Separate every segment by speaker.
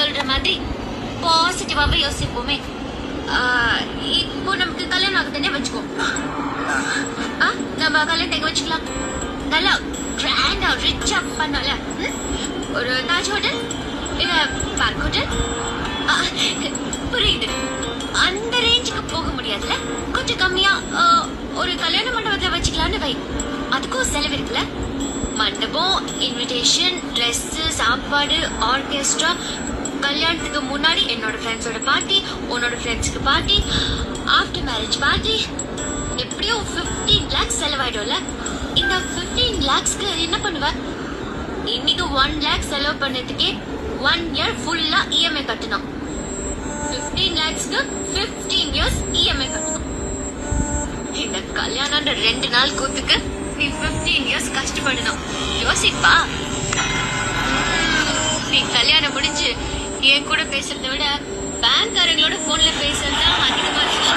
Speaker 1: சொல்ற மாதிரி பாசிட்டிவாவே யோசிப்போமே. இப்போ நமக்கு கல்யாணம் ஆகுதுன்னே வச்சுக்கோ. ஆ, நம்ம எங்க வச்சுக்கலாம்? நல்லா கிராண்டா ரிச்சா பண்ணல ம்? ஒரு தாஜ் ஹோட்டல் இல்ல பார்க் ஹோட்டல் புரியுது. அந்த ரேஞ்சுக்கு போக முடியாதுல கொஞ்சம் கம்மியா ஒரு கல்யாண மண்டபத்துல வச்சுக்கலாம்னு வை. அதுக்கும் செலவு இருக்குல்ல? மண்டபம் இன்விடேஷன் ட்ரெஸ்ஸு சாப்பாடு ஆர்கெஸ்ட்ரா கல்யாணத்துக்கு முன்னாடி என்னோட ஃப்ரெண்ட்ஸோட பார்ட்டி உன்னோட ஃப்ரெண்ட்ஸ்க்கு பார்ட்டி ஆஃப்டர் மேரேஜ் பார்ட்டி எப்படியும் 15 லேக்ஸ் செலவாயிடும்ல? இந்த 15 லேக்ஸ்க்கு என்ன பண்ணுவ? இன்னைக்கு ஒன் லேக் செலவு பண்ணதுக்கே ஒன் இயர் ஃபுல்லா இஎம்ஐ கட்டணும். 15 லேக்ஸ்க்கு 15 இயர்ஸ் இஎம்ஐ கட்டணும். இந்த கல்யாணம்ன்ற ரெண்டு நாள் கூத்துக்கு நீ 15 இயர்ஸ் கஷ்டப்படணும். யோசிப்பா. நீ கல்யாணம் முடிஞ்சு என் கூட பேசுறத விட பேங்க்காரங்களோட போன்ல பேசுறது தான் அதிகமா இருக்கு.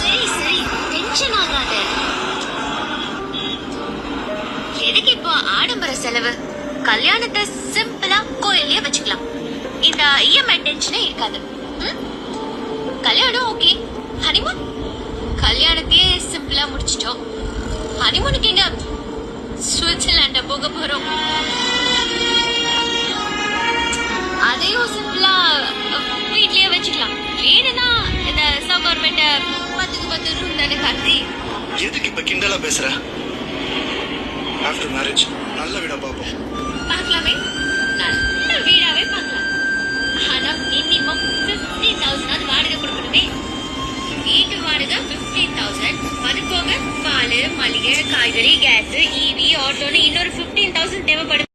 Speaker 1: சரி சரி டென்ஷன் ஆகாத. எதுக்கு இப்போ ஆடம்பர செலவு? கல்யாணத்தை சிம்பிளா கோயிலே வச்சுக்கலாம். இந்த இஎம்ஐ டென்ஷனே இருக்காது. ம்? கல்யாணம் ஓகே ஹனிமூன் கல்யாணத்தையே சிம்பிளா முடிச்சிட்டோம். ஹனிமூனுக்கு எங்க சுவிட்சர்லாண்ட போக போறோம்? காப்பாத்தணும் தானே கார்த்திக்
Speaker 2: எதுக்கு இப்ப கிண்டலா பேசுற? ஆஃப்டர் மேரேஜ் நல்ல வீடா பாப்போம்
Speaker 1: பார்க்கலாமே. நல்ல வீடாவே பார்க்கலாம். ஆனா மினிமம் பிப்டீன் தௌசண்ட் வாடகை கொடுக்கணுமே. வீட்டு வாடகை பிப்டீன் தௌசண்ட் அது போக பால் மளிகை காய்கறி கேஸ் ஈவி ஆட்டோன்னு இன்னொரு பிப்டீன் தௌசண்ட் தேவைப்படும்?